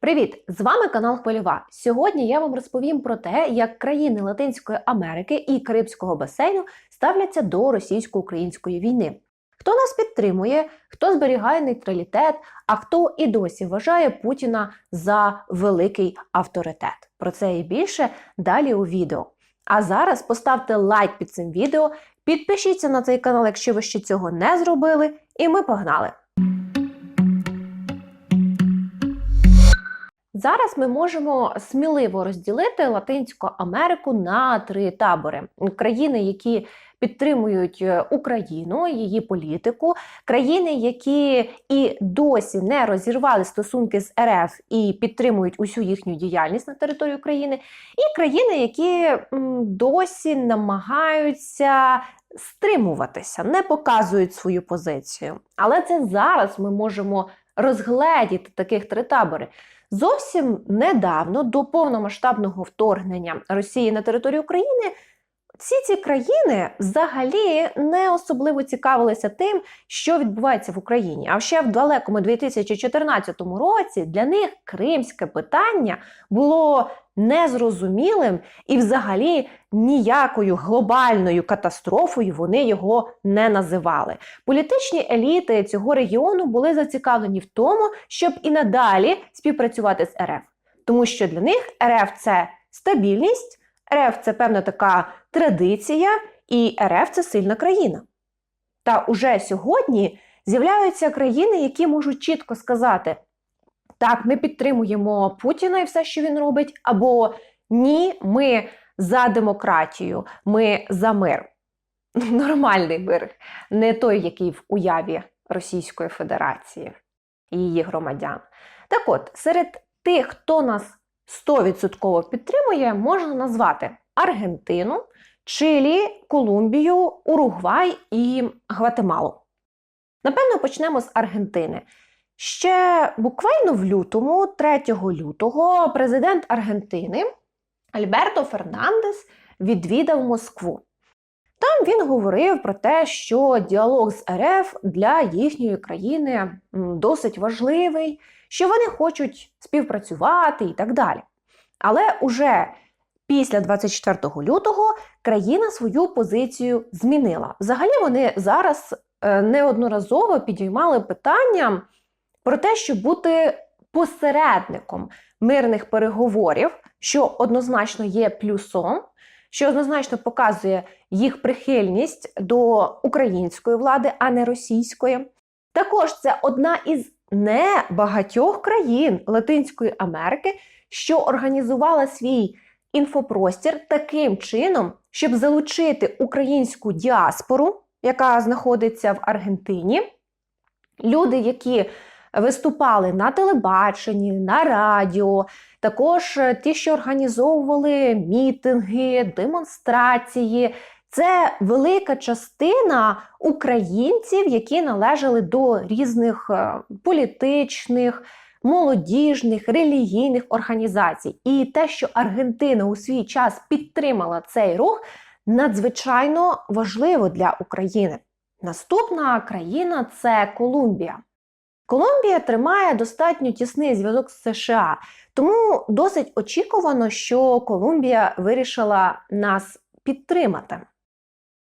Привіт! З вами канал Хвильова. Сьогодні я вам розповім про те, як країни Латинської Америки і Карибського басейну ставляться до російсько-української війни. Хто нас підтримує, хто зберігає нейтралітет, а хто і досі вважає Путіна за великий авторитет. Про це і більше далі у відео. А зараз поставте лайк під цим відео, підпишіться на цей канал, якщо ви ще цього не зробили, і ми погнали! Зараз ми можемо сміливо розділити Латинську Америку на три табори: країни, які підтримують е, Україну, її політику, країни, які і досі не розірвали стосунки з РФ і підтримують усю їхню діяльність на території України, і країни, які досі намагаються. Стримуватися, не показують свою позицію. Але це зараз ми можемо розгледіти таких три табори. Зовсім недавно до повномасштабного вторгнення Росії на територію України. Всі ці країни взагалі не особливо цікавилися тим, що відбувається в Україні. А ще в далекому 2014 році для них кримське питання було незрозумілим і, взагалі, ніякою глобальною катастрофою вони його не називали. Політичні еліти цього регіону були зацікавлені в тому, щоб і надалі співпрацювати з РФ, тому що для них РФ це стабільність, РФ це певна така традиція, і РФ це сильна країна. Та уже сьогодні з'являються країни, які можуть чітко сказати. Так, ми підтримуємо Путіна і все, що він робить, або ні, ми за демократію, ми за мир. Нормальний мир, не той, який в уяві Російської Федерації і її громадян. Так от, серед тих, хто нас 100% підтримує, можна назвати Аргентину, Чилі, Колумбію, Уругвай і Гватемалу. Напевно, почнемо з Аргентини. Ще буквально в лютому, 3 лютого, президент Аргентини Альберто Фернандес відвідав Москву. Там він говорив про те, що діалог з РФ для їхньої країни досить важливий, що вони хочуть співпрацювати і так далі. Але уже після 24 лютого країна свою позицію змінила. Взагалі, вони зараз е, неодноразово підіймали питання про те, щоб бути посередником мирних переговорів, що однозначно є плюсом, що однозначно показує їх прихильність до української влади, а не російської. Також це одна із небагатьох країн Латинської Америки, що організувала свій інфопростір таким чином, щоб залучити українську діаспору, яка знаходиться в Аргентині. Люди, які виступали на телебаченні, на радіо, також е, ті, що організовували мітинги, демонстрації. Це велика частина українців, які належали до різних е, політичних, молодіжних, релігійних організацій. І те, що Аргентина у свій час підтримала цей рух, надзвичайно важливо для України. Наступна країна це Колумбія. Колумбія тримає достатньо тісний зв'язок з США, тому досить очікувано, що Колумбія вирішила нас підтримати.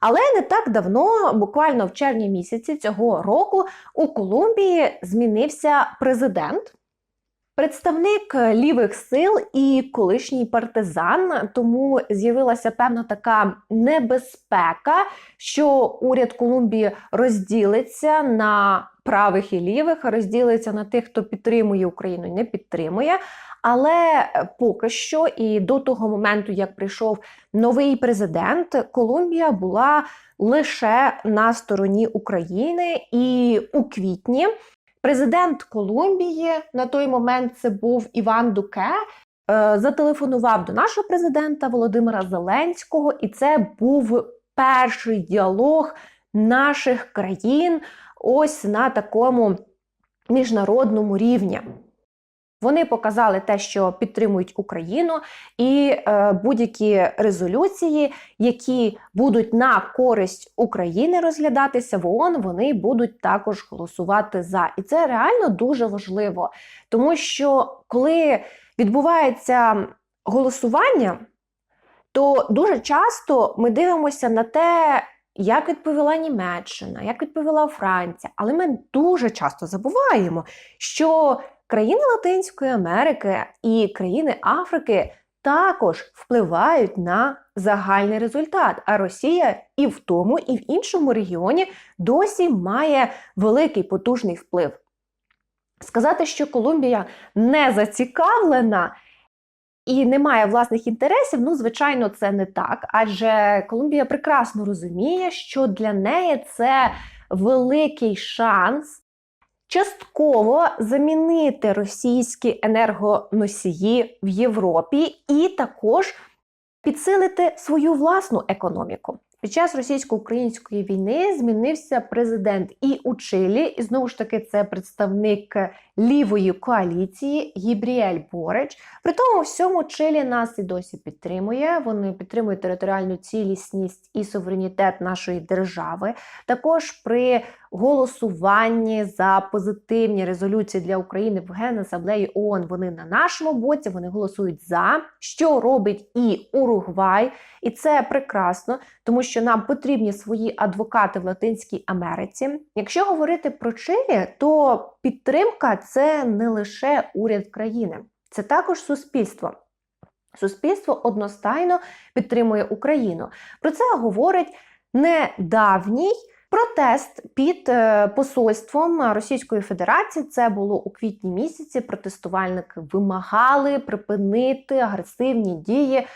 Але не так давно, буквально в червні місяці цього року, у Колумбії змінився президент. Представник лівих сил і колишній партизан, тому з'явилася певна така небезпека, що уряд Колумбії розділиться на правих і лівих, розділиться на тих, хто підтримує Україну і не підтримує. Але поки що, і до того моменту, як прийшов новий президент, Колумбія була лише на стороні України, і у квітні Президент Колумбії на той момент це був Іван Дуке. Е, зателефонував до нашого президента Володимира Зеленського, і це був перший діалог наших країн ось на такому міжнародному рівні. Вони показали те, що підтримують Україну, і е, будь-які резолюції, які будуть на користь України розглядатися в ООН, вони будуть також голосувати за. І це реально дуже важливо, тому що коли відбувається голосування, то дуже часто ми дивимося на те, як відповіла Німеччина, як відповіла Франція, але ми дуже часто забуваємо, що країни Латинської Америки і країни Африки також впливають на загальний результат. А Росія і в тому, і в іншому регіоні досі має великий потужний вплив. Сказати, що Колумбія не зацікавлена і не має власних інтересів, ну, звичайно, це не так. Адже Колумбія прекрасно розуміє, що для неї це великий шанс частково замінити російські енергоносії в Європі і також підсилити свою власну економіку. Під час російсько-української війни змінився президент і у Чилі, і знову ж таки це представник лівої коаліції Гібріель Борич. При тому всьому Чилі нас і досі підтримує. Вони підтримують територіальну цілісність і суверенітет нашої держави. Також при голосуванні за позитивні резолюції для України в Генасаблеї ООН вони на нашому боці, вони голосують за, що робить і Уругвай, і це прекрасно, тому що нам потрібні свої адвокати в Латинській Америці. Якщо говорити про Чилі, то підтримка це не лише уряд країни, це також суспільство. Суспільство одностайно підтримує Україну. Про це говорить недавній Протест під е, посольством Російської Федерації це було у квітні місяці. Протестувальники вимагали припинити агресивні дії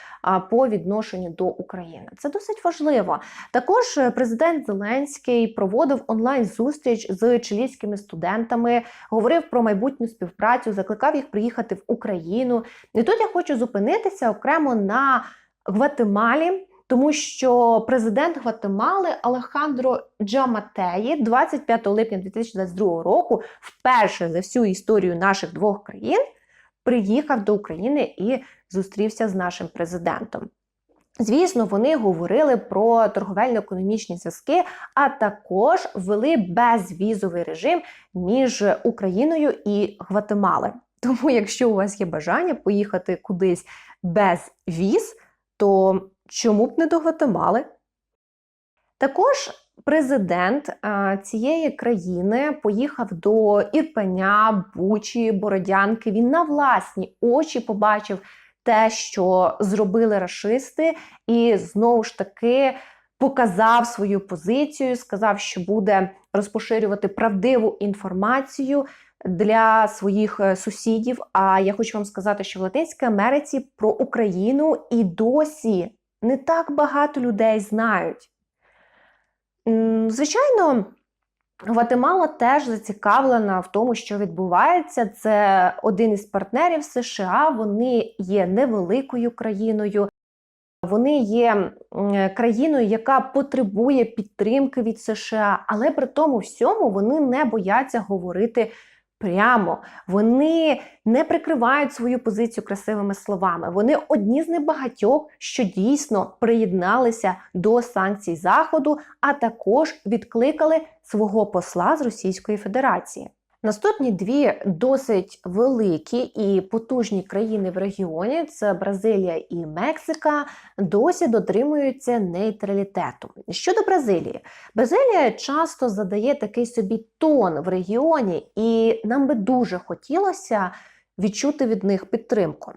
по відношенню до України. Це досить важливо. Також е, президент Зеленський проводив онлайн зустріч з чилійськими студентами, говорив про майбутню співпрацю, закликав їх приїхати в Україну. І тут я хочу зупинитися окремо на Гватемалі. Тому що президент Гватемали Алехандро Джаматеї 25 липня 2022 року, вперше за всю історію наших двох країн, приїхав до України і зустрівся з нашим президентом. Звісно, вони говорили про торговельно-економічні зв'язки, а також ввели безвізовий режим між Україною і Гватемали. Тому, якщо у вас є бажання поїхати кудись без віз, то чому б не до Гватемали? Також президент цієї країни поїхав до Ірпеня, Бучі, Бородянки. Він на власні очі побачив те, що зробили рашисти, і знову ж таки показав свою позицію, сказав, що буде розпоширювати правдиву інформацію. Для своїх е, сусідів. А я хочу вам сказати, що в Латинській Америці про Україну і досі не так багато людей знають. Звичайно, Гватемала теж зацікавлена в тому, що відбувається. Це один із партнерів США. Вони є невеликою країною, вони є країною, яка потребує підтримки від США, але при тому всьому вони не бояться говорити прямо. Вони не прикривають свою позицію красивими словами. Вони одні з небагатьох, що дійсно приєдналися до санкцій Заходу, а також відкликали свого посла з Російської Федерації. Наступні дві досить великі і потужні країни в регіоні це Бразилія і Мексика, досі дотримуються нейтралітету. Щодо Бразилії, Бразилія часто задає такий собі тон в регіоні, і нам би дуже хотілося відчути від них підтримку.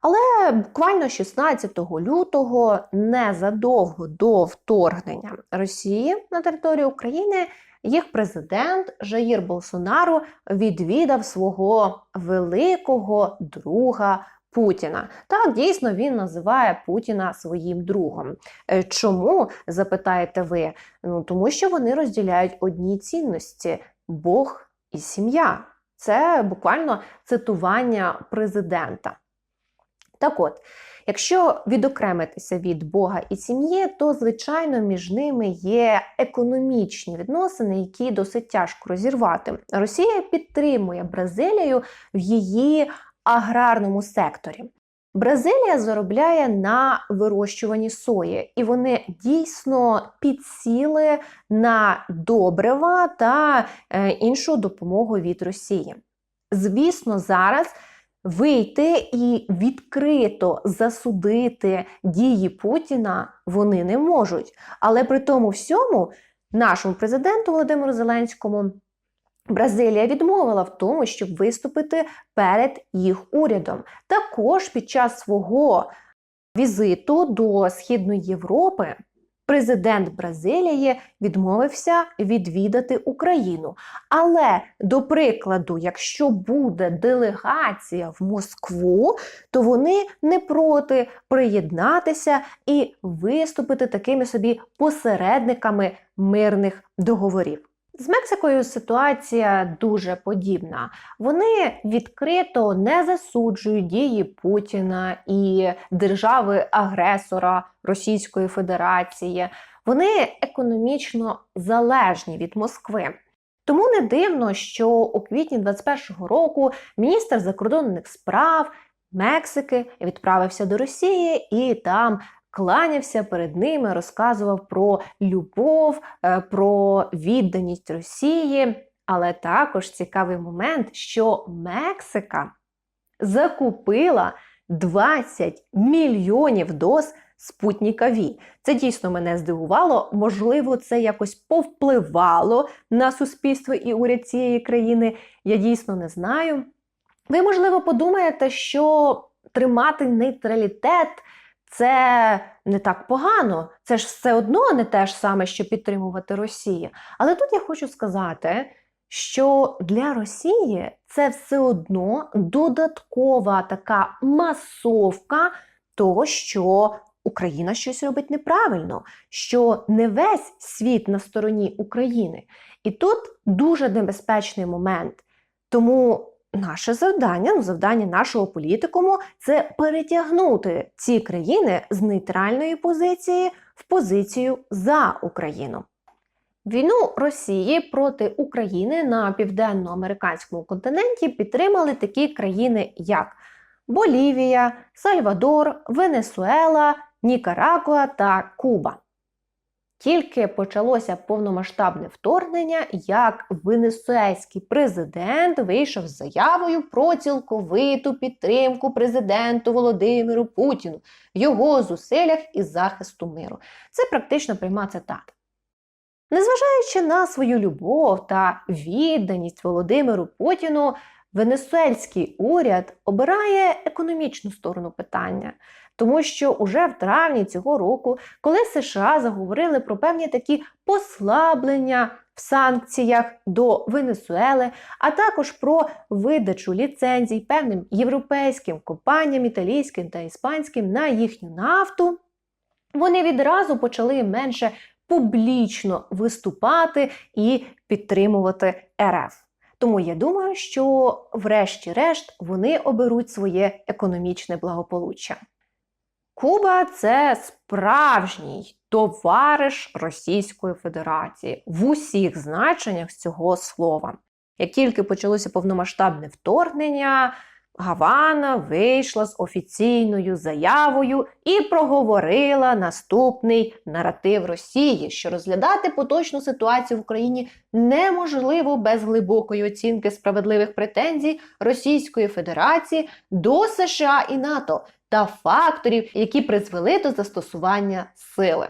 Але буквально 16 лютого, незадовго до вторгнення Росії на територію України їх президент Жаїр Болсонару відвідав свого великого друга. Путіна так дійсно він називає Путіна своїм другом. Е, чому запитаєте ви? Ну тому що вони розділяють одні цінності Бог і сім'я. Це буквально цитування президента. Так от, Якщо відокремитися від Бога і сім'ї, то звичайно між ними є економічні відносини, які досить тяжко розірвати. Росія підтримує Бразилію в її аграрному секторі. Бразилія заробляє на вирощуванні сої, і вони дійсно підсіли на добрива та е, іншу допомогу від Росії. Звісно, зараз вийти і відкрито засудити дії Путіна вони не можуть. Але при тому всьому нашому президенту Володимиру Зеленському Бразилія відмовила в тому, щоб виступити перед їх урядом. Також під час свого візиту до Східної Європи президент Бразилії відмовився відвідати Україну. Але, до прикладу, якщо буде делегація в Москву, то вони не проти приєднатися і виступити такими собі посередниками мирних договорів. З Мексикою ситуація дуже подібна. Вони відкрито не засуджують дії Путіна і держави-агресора Російської Федерації. Вони економічно залежні від Москви. Тому не дивно, що у квітні 2021 року міністр закордонних справ Мексики відправився до Росії і там кланявся перед ними, розказував про любов, е, про відданість Росії. Але також цікавий момент, що Мексика закупила 20 мільйонів доз Спутніка Ві. Це дійсно мене здивувало. Можливо, це якось повпливало на суспільство і уряд цієї країни. Я дійсно не знаю. Ви, можливо, подумаєте, що тримати нейтралітет це не так погано. Це ж все одно не те ж саме, що підтримувати Росію. Але тут я хочу сказати, що для Росії це все одно додаткова така масовка того, що Україна щось робить неправильно, що не весь світ на стороні України. І тут дуже небезпечний момент. Тому Наше завдання, ну, завдання нашого політикуму це перетягнути ці країни з нейтральної позиції в позицію за Україну. Війну Росії проти України на південноамериканському континенті підтримали такі країни, як Болівія, Сальвадор, Венесуела, Нікарагуа та Куба. Тільки почалося повномасштабне вторгнення, як венесуельський президент вийшов з заявою про цілковиту підтримку президенту Володимиру Путіну в його зусиллях із захисту миру. Це практично пряма цитата. Незважаючи на свою любов та відданість Володимиру Путіну, венесуельський уряд обирає економічну сторону питання. Тому що уже в травні цього року, коли США заговорили про певні такі послаблення в санкціях до Венесуели, а також про видачу ліцензій певним європейським компаніям, італійським та іспанським на їхню нафту, вони відразу почали менше публічно виступати і підтримувати РФ. Тому я думаю, що, врешті-решт, вони оберуть своє економічне благополуччя. Куба це справжній товариш Російської Федерації в усіх значеннях цього слова. Як тільки почалося повномасштабне вторгнення, Гавана вийшла з офіційною заявою і проговорила наступний наратив Росії, що розглядати поточну ситуацію в Україні неможливо без глибокої оцінки справедливих претензій Російської Федерації до США і НАТО та факторів, які призвели до застосування сили.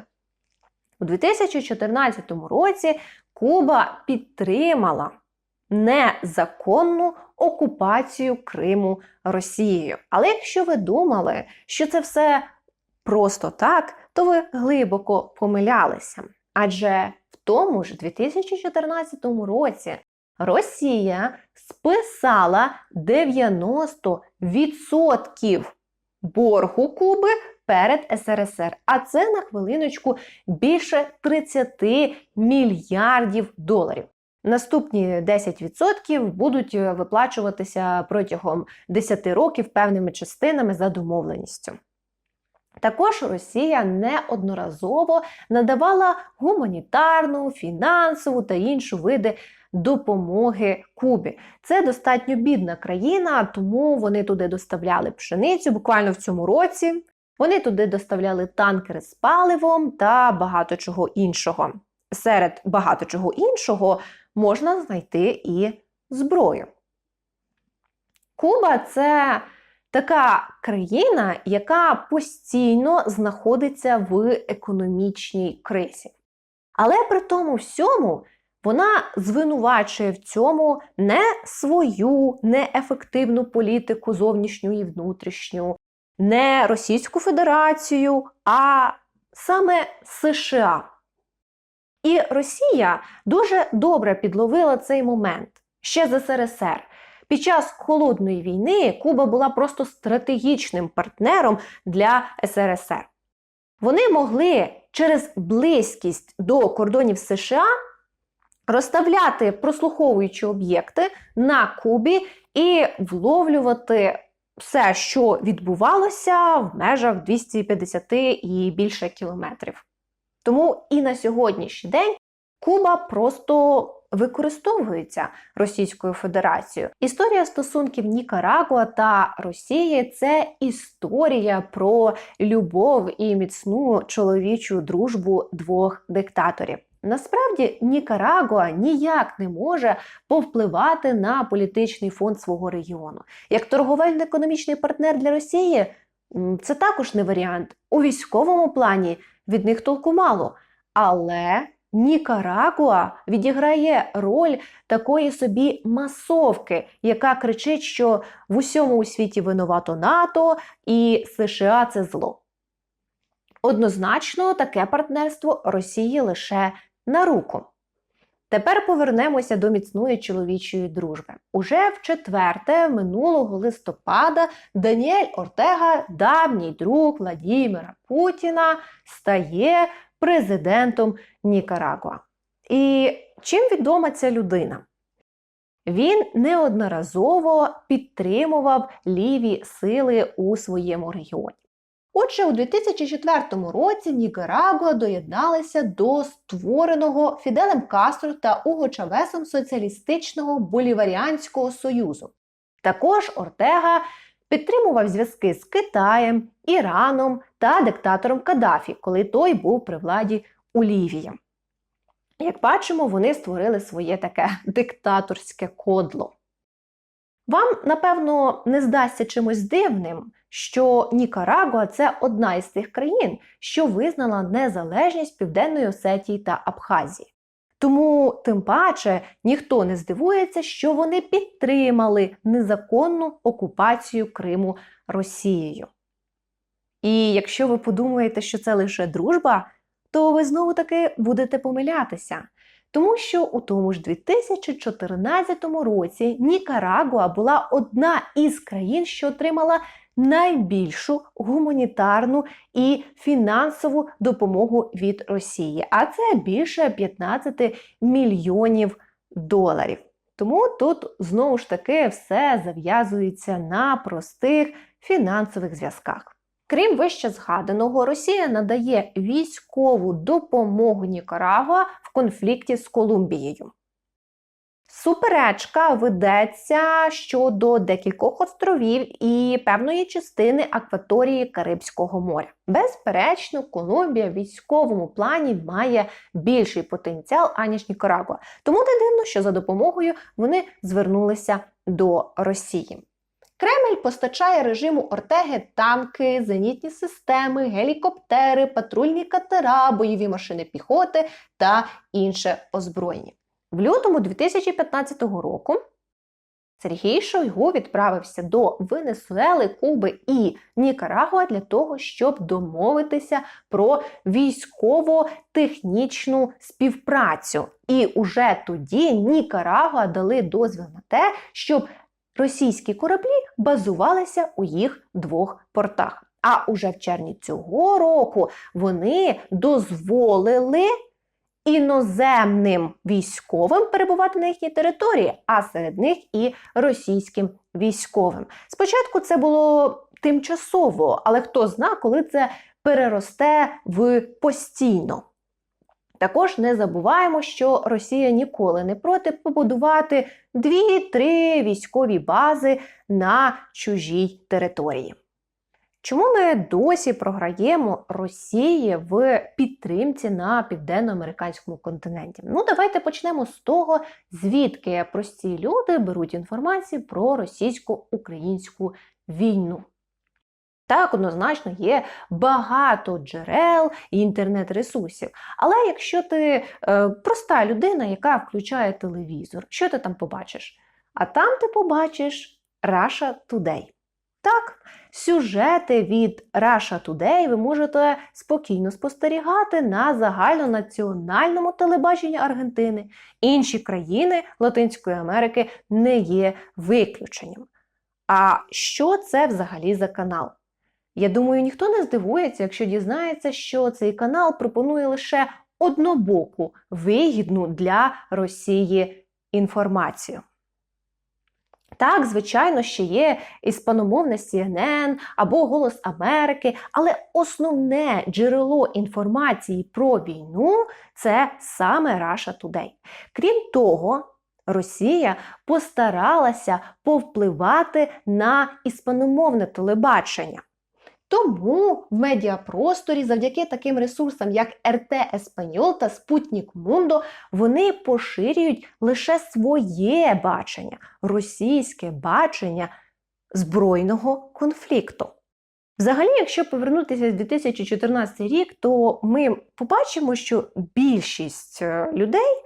У 2014 році Куба підтримала незаконну окупацію Криму Росією. Але якщо ви думали, що це все просто так, то ви глибоко помилялися. Адже в тому ж 2014 році Росія списала 90% боргу Куби перед СРСР. А це на хвилиночку більше 30 мільярдів доларів. Наступні 10% будуть виплачуватися протягом 10 років певними частинами за домовленістю. Також Росія неодноразово надавала гуманітарну, фінансову та іншу види допомоги Кубі. Це достатньо бідна країна, тому вони туди доставляли пшеницю буквально в цьому році. Вони туди доставляли танкери з паливом та багато чого іншого. Серед багато чого іншого можна знайти і зброю. Куба це така країна, яка постійно знаходиться в економічній кризі. Але при тому всьому вона звинувачує в цьому не свою неефективну політику зовнішню і внутрішню, не Російську Федерацію, а саме США. І Росія дуже добре підловила цей момент ще з СРСР. Під час холодної війни Куба була просто стратегічним партнером для СРСР. Вони могли через близькість до кордонів США розставляти прослуховуючі об'єкти на Кубі і вловлювати все, що відбувалося в межах 250 і більше кілометрів. Тому і на сьогоднішній день Куба просто використовується Російською Федерацією. Історія стосунків Нікарагуа та Росії це історія про любов і міцну чоловічу дружбу двох диктаторів. Насправді Нікарагуа ніяк не може повпливати на політичний фонд свого регіону. Як торговельно-економічний партнер для Росії, це також не варіант. У військовому плані від них толку мало. Але Нікарагуа відіграє роль такої собі масовки, яка кричить, що в усьому у світі винувато НАТО і США це зло. Однозначно, таке партнерство Росії лише на руку. Тепер повернемося до міцної чоловічої дружби. Уже в четверте, минулого листопада, Даніель Ортега, давній друг Владіміра Путіна, стає президентом Нікарагуа. І чим відома ця людина? Він неодноразово підтримував ліві сили у своєму регіоні. Отже, у 2004 році Нікарагуа доєдналася до створеного Фіделем Кастро та Уго Чавесом Соціалістичного Боліваріанського Союзу. Також Ортега підтримував зв'язки з Китаєм, Іраном та диктатором Каддафі, коли той був при владі у Лівії. Як бачимо, вони створили своє таке диктаторське кодло. Вам, напевно, не здасться чимось дивним, що Нікарагуа це одна із тих країн, що визнала незалежність Південної Осетії та Абхазії. Тому, тим паче, ніхто не здивується, що вони підтримали незаконну окупацію Криму Росією. І якщо ви подумаєте, що це лише дружба, то ви знову таки будете помилятися. Тому що у тому ж 2014 році Нікарагуа була одна із країн, що отримала найбільшу гуманітарну і фінансову допомогу від Росії, а це більше 15 мільйонів доларів. Тому тут знову ж таки все зав'язується на простих фінансових зв'язках. Крім вище згаданого, Росія надає військову допомогу Нікарагуа в конфлікті з Колумбією. Суперечка ведеться щодо декількох островів і певної частини акваторії Карибського моря. Безперечно, Колумбія в військовому плані має більший потенціал, аніж Нікарагуа. Тому не дивно, що за допомогою вони звернулися до Росії. Кремль постачає режиму Ортеги танки, зенітні системи, гелікоптери, патрульні катера, бойові машини піхоти та інше озброєння. В лютому 2015 року Сергій Шойгу відправився до Венесуели, Куби і Нікарагуа для того, щоб домовитися про військово-технічну співпрацю. І уже тоді Нікарагуа дали дозвіл на те, щоб російські кораблі базувалися у їх двох портах. А уже в червні цього року вони дозволили іноземним військовим перебувати на їхній території, а серед них і російським військовим. Спочатку це було тимчасово, але хто зна, коли це переросте в постійно. Також не забуваємо, що Росія ніколи не проти побудувати 2-3 військові бази на чужій території. Чому ми досі програємо Росії в підтримці на південноамериканському континенті? Ну, давайте почнемо з того, звідки прості люди беруть інформацію про російсько-українську війну. Так, однозначно, є багато джерел і інтернет-ресурсів. Але якщо ти е, проста людина, яка включає телевізор, що ти там побачиш? А там ти побачиш Russia Today. Так, сюжети від Russia Today ви можете спокійно спостерігати на загальнонаціональному телебаченні Аргентини. Інші країни Латинської Америки не є виключенням. А що це взагалі за канал? Я думаю, ніхто не здивується, якщо дізнається, що цей канал пропонує лише однобоку вигідну для Росії інформацію. Так, звичайно, ще є іспаномовне CNN або Голос Америки, але основне джерело інформації про війну це саме Russia Today. Крім того, Росія постаралася повпливати на іспаномовне телебачення. Тому в медіапросторі, завдяки таким ресурсам, як РТ Еспаньол та Спутник Мундо, вони поширюють лише своє бачення, російське бачення збройного конфлікту. Взагалі, якщо повернутися в 2014 рік, то ми побачимо, що більшість людей,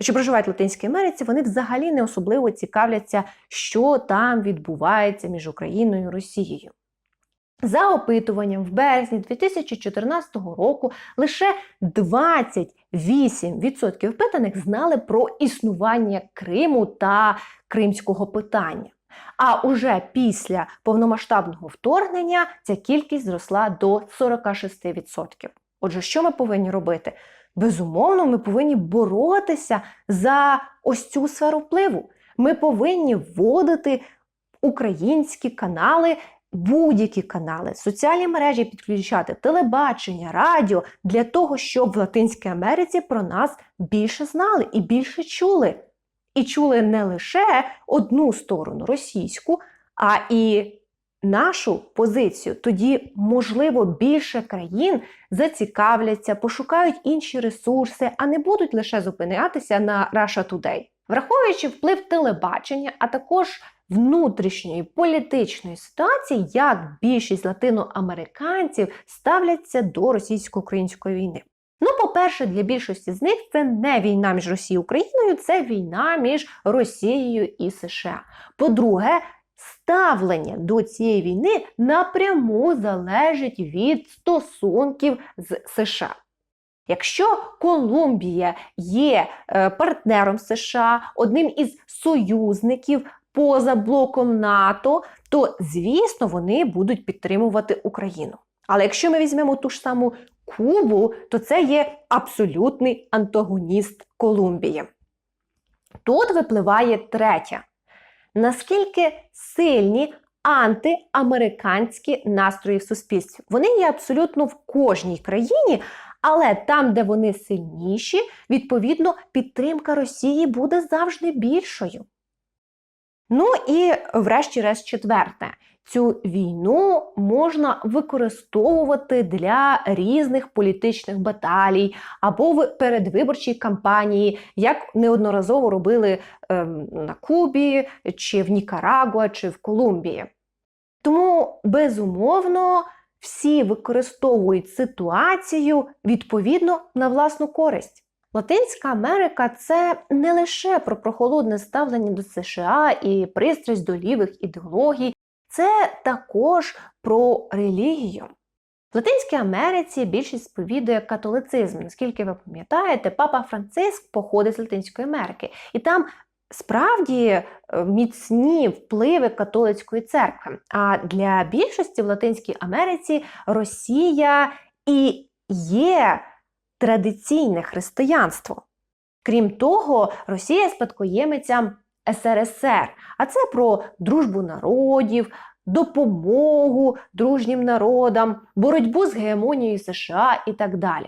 що проживають в Латинській Америці, вони взагалі не особливо цікавляться, що там відбувається між Україною і Росією. За опитуванням в березні 2014 року лише 28% опитаних знали про існування Криму та кримського питання. А уже після повномасштабного вторгнення ця кількість зросла до 46%. Отже, що ми повинні робити? Безумовно, ми повинні боротися за ось цю сферу впливу. Ми повинні вводити українські канали будь-які канали, соціальні мережі підключати, телебачення, радіо для того, щоб в Латинській Америці про нас більше знали і більше чули. І чули не лише одну сторону російську, а і нашу позицію. Тоді, можливо, більше країн зацікавляться, пошукають інші ресурси, а не будуть лише зупинятися на Russia Today. Враховуючи вплив телебачення, а також внутрішньої політичної ситуації, як більшість латиноамериканців ставляться до російсько-української війни. Ну, по-перше, для більшості з них це не війна між Росією і Україною, це війна між Росією і США. По-друге, ставлення до цієї війни напряму залежить від стосунків з США. Якщо Колумбія є е, партнером США, одним із союзників поза блоком НАТО, то звісно вони будуть підтримувати Україну. Але якщо ми візьмемо ту ж саму Кубу, то це є абсолютний антагоніст Колумбії. Тут випливає третє. Наскільки сильні антиамериканські настрої в суспільстві? Вони є абсолютно в кожній країні, але там, де вони сильніші, відповідно, підтримка Росії буде завжди більшою. Ну і, врешті-решт, четверте. Цю війну можна використовувати для різних політичних баталій або в передвиборчій кампанії, як неодноразово робили ем, на Кубі, чи в Нікарагуа, чи в Колумбії. Тому, безумовно, всі використовують ситуацію відповідно на власну користь. Латинська Америка це не лише про прохолодне ставлення до США і пристрасть до лівих ідеологій, це також про релігію. В Латинській Америці більшість сповідує католицизм. Наскільки ви пам'ятаєте, папа Франциск походить з Латинської Америки, і там справді е, міцні впливи католицької церкви. А для більшості в Латинській Америці Росія і є традиційне християнство. Крім того, Росія спадкоємиця СРСР, а це про дружбу народів, допомогу дружнім народам, боротьбу з гегемонією США і так далі.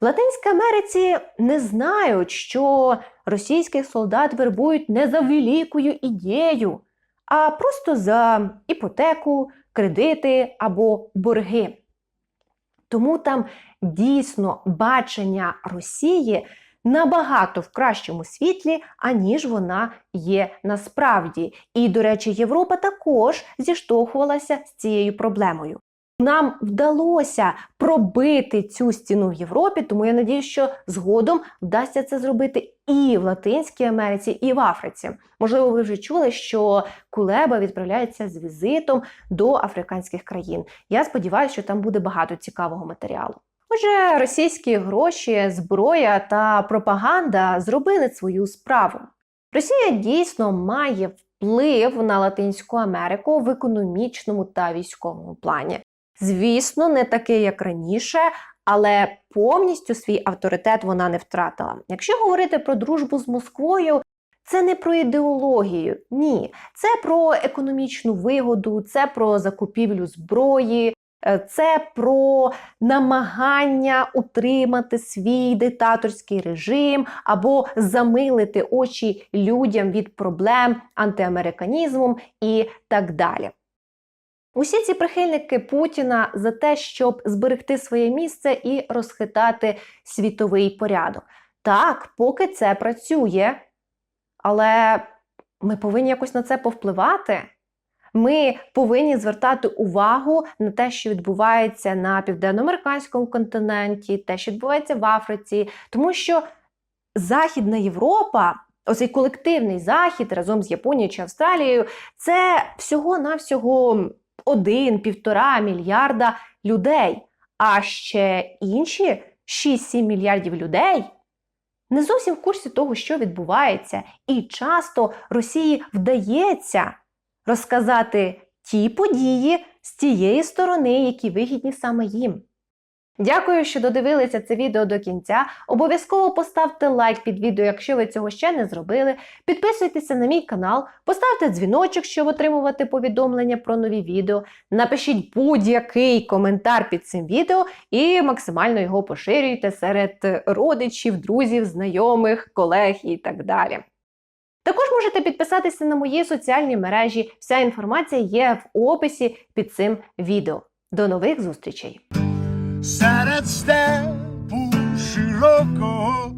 В Латинській Америці не знають, що російських солдат вербують не за великою ідеєю, а просто за іпотеку, кредити або борги. Тому там дійсно бачення Росії набагато в кращому світлі, аніж вона є насправді. І, до речі, Європа також зіштовхувалася з цією проблемою. Нам вдалося пробити цю стіну в Європі, тому я надію, що згодом вдасться це зробити і в Латинській Америці, і в Африці. Можливо, ви вже чули, що Кулеба відправляється з візитом до африканських країн. Я сподіваюся, що там буде багато цікавого матеріалу. Отже, російські гроші, зброя та пропаганда зробили свою справу. Росія дійсно має вплив на Латинську Америку в економічному та військовому плані. Звісно, не такий, як раніше, але повністю свій авторитет вона не втратила. Якщо говорити про дружбу з Москвою, це не про ідеологію, ні, це про економічну вигоду, це про закупівлю зброї, е, це про намагання утримати свій диктаторський режим або замилити очі людям від проблем антиамериканізмом і так далі. Усі ці прихильники Путіна за те, щоб зберегти своє місце і розхитати світовий порядок. Так, поки це працює, але ми повинні якось на це повпливати. Ми повинні звертати увагу на те, що відбувається на південноамериканському континенті, те, що відбувається в Африці, тому що Західна Європа, оцей колективний захід разом з Японією чи Австралією, це всього-навсього один-півтора мільярда людей. А ще інші 6-7 мільярдів людей не зовсім в курсі того, що відбувається, і часто Росії вдається розказати ті події з тієї сторони, які вигідні саме їм. Дякую, що додивилися це відео до кінця. Обов'язково поставте лайк під відео, якщо ви цього ще не зробили. Підписуйтеся на мій канал, поставте дзвіночок, щоб отримувати повідомлення про нові відео. Напишіть будь-який коментар під цим відео і максимально його поширюйте серед родичів, друзів, знайомих, колег і так далі. Також можете підписатися на мої соціальні мережі. Вся інформація є в описі під цим відео. До нових зустрічей! loco.